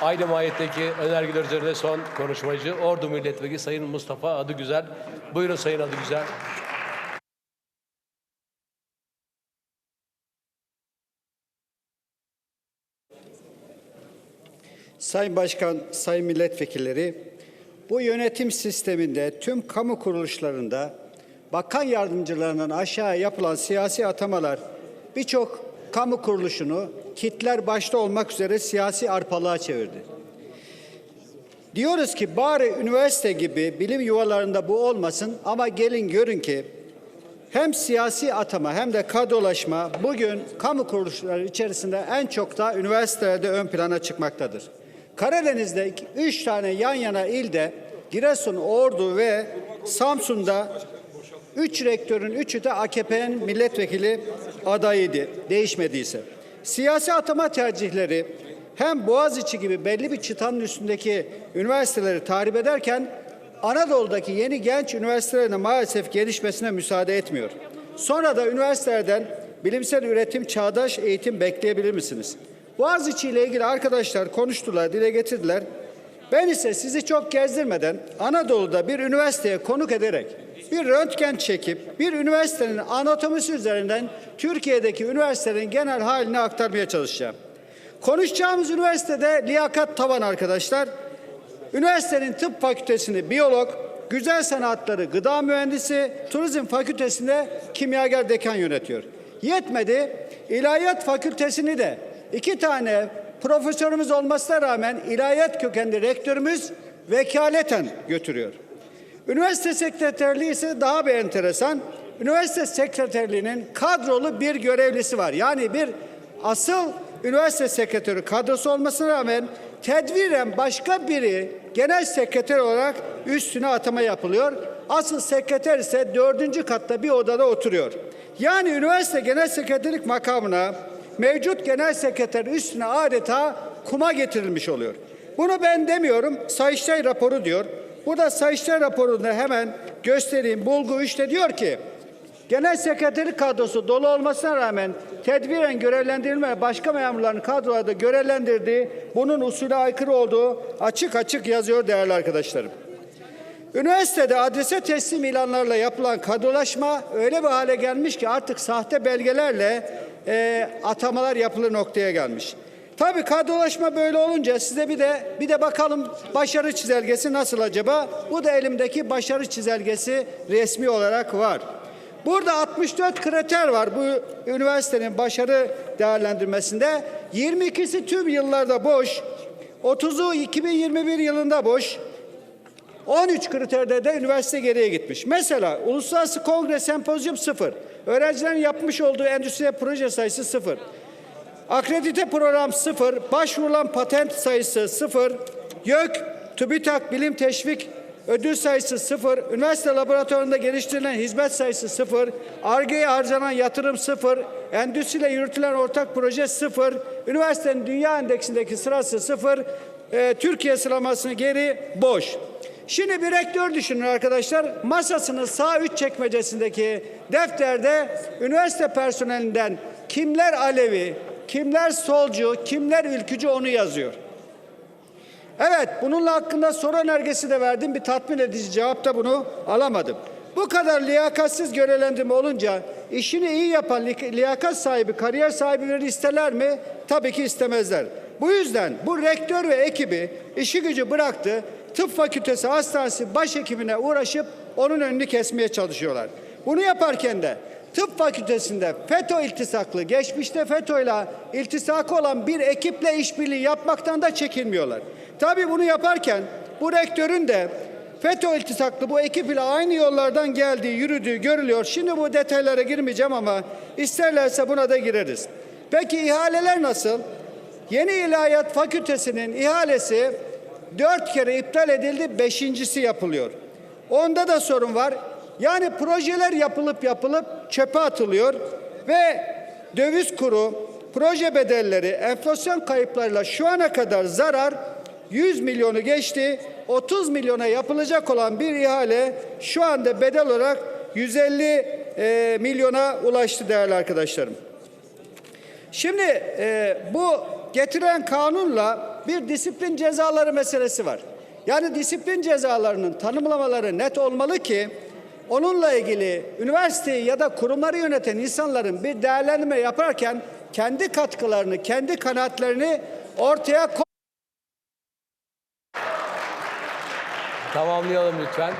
Aynı mahiyetteki önergeler üzerine son konuşmacı Ordu Milletvekili Sayın Mustafa Adıgüzel. Buyurun Sayın Adıgüzel. Sayın Başkan, Sayın Milletvekilleri, bu yönetim sisteminde tüm kamu kuruluşlarında bakan yardımcılarından aşağı yapılan siyasi atamalar birçok kamu kuruluşunu kitler başta olmak üzere siyasi arpalığa çevirdi. Diyoruz ki bari üniversite gibi bilim yuvalarında bu olmasın ama gelin görün ki hem siyasi atama hem de kadrolaşma bugün kamu kuruluşları içerisinde en çok da üniversitelerde ön plana çıkmaktadır. Karadeniz'de üç tane yan yana ilde Giresun, Ordu ve Samsun'da üç rektörün üçü de AKP'nin milletvekili adayıydı değişmediyse. Siyasi atama tercihleri hem Boğaziçi gibi belli bir çıtanın üstündeki üniversiteleri tahrip ederken Anadolu'daki yeni genç üniversitelerin maalesef gelişmesine müsaade etmiyor. Sonra da üniversitelerden bilimsel üretim, çağdaş eğitim bekleyebilir misiniz? Boğaziçi ile ilgili arkadaşlar konuştular, dile getirdiler. Ben ise sizi çok gezdirmeden Anadolu'da bir üniversiteye konuk ederek bir röntgen çekip bir üniversitenin anatomisi üzerinden Türkiye'deki üniversitelerin genel halini aktarmaya çalışacağım. Konuşacağımız üniversitede liyakat tavan arkadaşlar. Üniversitenin tıp fakültesini biyolog, güzel sanatları gıda mühendisi, turizm fakültesinde kimyager dekan yönetiyor. Yetmedi, ilahiyat fakültesini de iki tane profesörümüz olmasına rağmen ilahiyat kökenli rektörümüz vekaleten götürüyor. Üniversite sekreterliği ise daha bir enteresan. Üniversite sekreterliğinin kadrolu bir görevlisi var. Yani bir asıl üniversite sekreteri kadrosu olmasına rağmen tedviren başka biri genel sekreter olarak üstüne atama yapılıyor. Asıl sekreter ise dördüncü katta bir odada oturuyor. Yani üniversite genel sekreterlik makamına mevcut genel sekreter üstüne adeta kuma getirilmiş oluyor. Bunu ben demiyorum, Sayıştay raporu diyor. Burada Sayıştay raporunda hemen göstereyim. Bulgu 3'te diyor ki, Genel sekreterlik kadrosu dolu olmasına rağmen tedbiren görevlendirilme başka memurların kadrolarda görevlendirdiği bunun usule aykırı olduğu açık açık yazıyor değerli arkadaşlarım. Üniversitede adrese teslim ilanlarla yapılan kadrolaşma öyle bir hale gelmiş ki artık sahte belgelerle e, atamalar yapılır noktaya gelmiş. Tabii kadrolaşma böyle olunca size bir de bir de bakalım başarı çizelgesi nasıl acaba? Bu da elimdeki başarı çizelgesi resmi olarak var. Burada 64 kriter var bu üniversitenin başarı değerlendirmesinde. 22'si tüm yıllarda boş. 30'u 2021 yılında boş. 13 kriterde de üniversite geriye gitmiş. Mesela uluslararası kongre sempozyum sıfır. Öğrencilerin yapmış olduğu endüstriye proje sayısı sıfır. Akredite program sıfır. Başvurulan patent sayısı sıfır. YÖK, TÜBİTAK bilim teşvik ödül sayısı sıfır. Üniversite laboratuvarında geliştirilen hizmet sayısı sıfır. ARGE'ye harcanan yatırım sıfır. Endüstriyle yürütülen ortak proje sıfır. Üniversitenin dünya endeksindeki sırası sıfır. Ee, Türkiye sıralamasını geri boş. Şimdi bir rektör düşünün arkadaşlar. Masasının sağ üç çekmecesindeki defterde üniversite personelinden kimler Alevi, kimler solcu, kimler ülkücü onu yazıyor. Evet, bununla hakkında soru önergesi de verdim. Bir tatmin edici cevapta bunu alamadım. Bu kadar liyakatsiz görevlendirme olunca işini iyi yapan li- liyakat sahibi, kariyer sahipleri isterler mi? Tabii ki istemezler. Bu yüzden bu rektör ve ekibi işi gücü bıraktı. Tıp fakültesi hastanesi başhekimine uğraşıp onun önünü kesmeye çalışıyorlar. Bunu yaparken de tıp fakültesinde FETÖ iltisaklı, geçmişte FETÖ ile iltisakı olan bir ekiple işbirliği yapmaktan da çekinmiyorlar. Tabii bunu yaparken bu rektörün de FETÖ iltisaklı bu ekip ile aynı yollardan geldiği, yürüdüğü görülüyor. Şimdi bu detaylara girmeyeceğim ama isterlerse buna da gireriz. Peki ihaleler nasıl? Yeni İlahiyat Fakültesinin ihalesi dört kere iptal edildi, beşincisi yapılıyor. Onda da sorun var. Yani projeler yapılıp yapılıp çöpe atılıyor ve döviz kuru, proje bedelleri, enflasyon kayıplarıyla şu ana kadar zarar 100 milyonu geçti. 30 milyona yapılacak olan bir ihale şu anda bedel olarak 150 e, milyona ulaştı değerli arkadaşlarım. Şimdi e, bu getiren kanunla bir disiplin cezaları meselesi var. Yani disiplin cezalarının tanımlamaları net olmalı ki onunla ilgili üniversiteyi ya da kurumları yöneten insanların bir değerlendirme yaparken kendi katkılarını, kendi kanaatlerini ortaya koy- Tamamlayalım lütfen.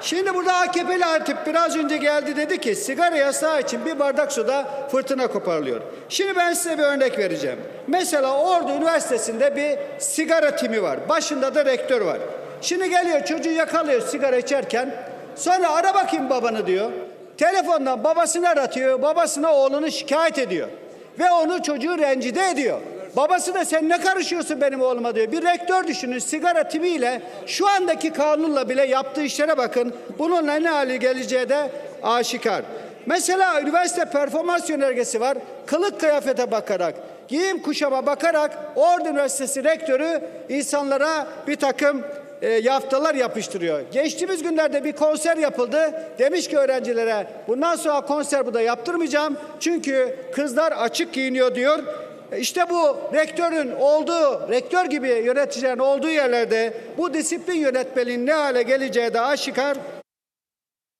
Şimdi burada AKP'li Hatip biraz önce geldi dedi ki sigara yasağı için bir bardak suda fırtına koparılıyor. Şimdi ben size bir örnek vereceğim. Mesela Ordu Üniversitesi'nde bir sigara timi var. Başında da rektör var. Şimdi geliyor çocuğu yakalıyor sigara içerken. Sonra ara bakayım babanı diyor. Telefondan babasını aratıyor. Babasına oğlunu şikayet ediyor. Ve onu çocuğu rencide ediyor. Babası da sen ne karışıyorsun benim oğluma diyor. Bir rektör düşünün sigara timiyle şu andaki kanunla bile yaptığı işlere bakın. Bununla ne hale geleceği de aşikar. Mesela üniversite performans yönergesi var. Kılık kıyafete bakarak, giyim kuşama bakarak Ordu Üniversitesi rektörü insanlara bir takım e, yaftalar yapıştırıyor. Geçtiğimiz günlerde bir konser yapıldı. Demiş ki öğrencilere bundan sonra konser burada yaptırmayacağım. Çünkü kızlar açık giyiniyor diyor. E, İşte bu rektörün olduğu, rektör gibi yöneticilerin olduğu yerlerde bu disiplin yönetmeliğinin ne hale geleceği de aşikar.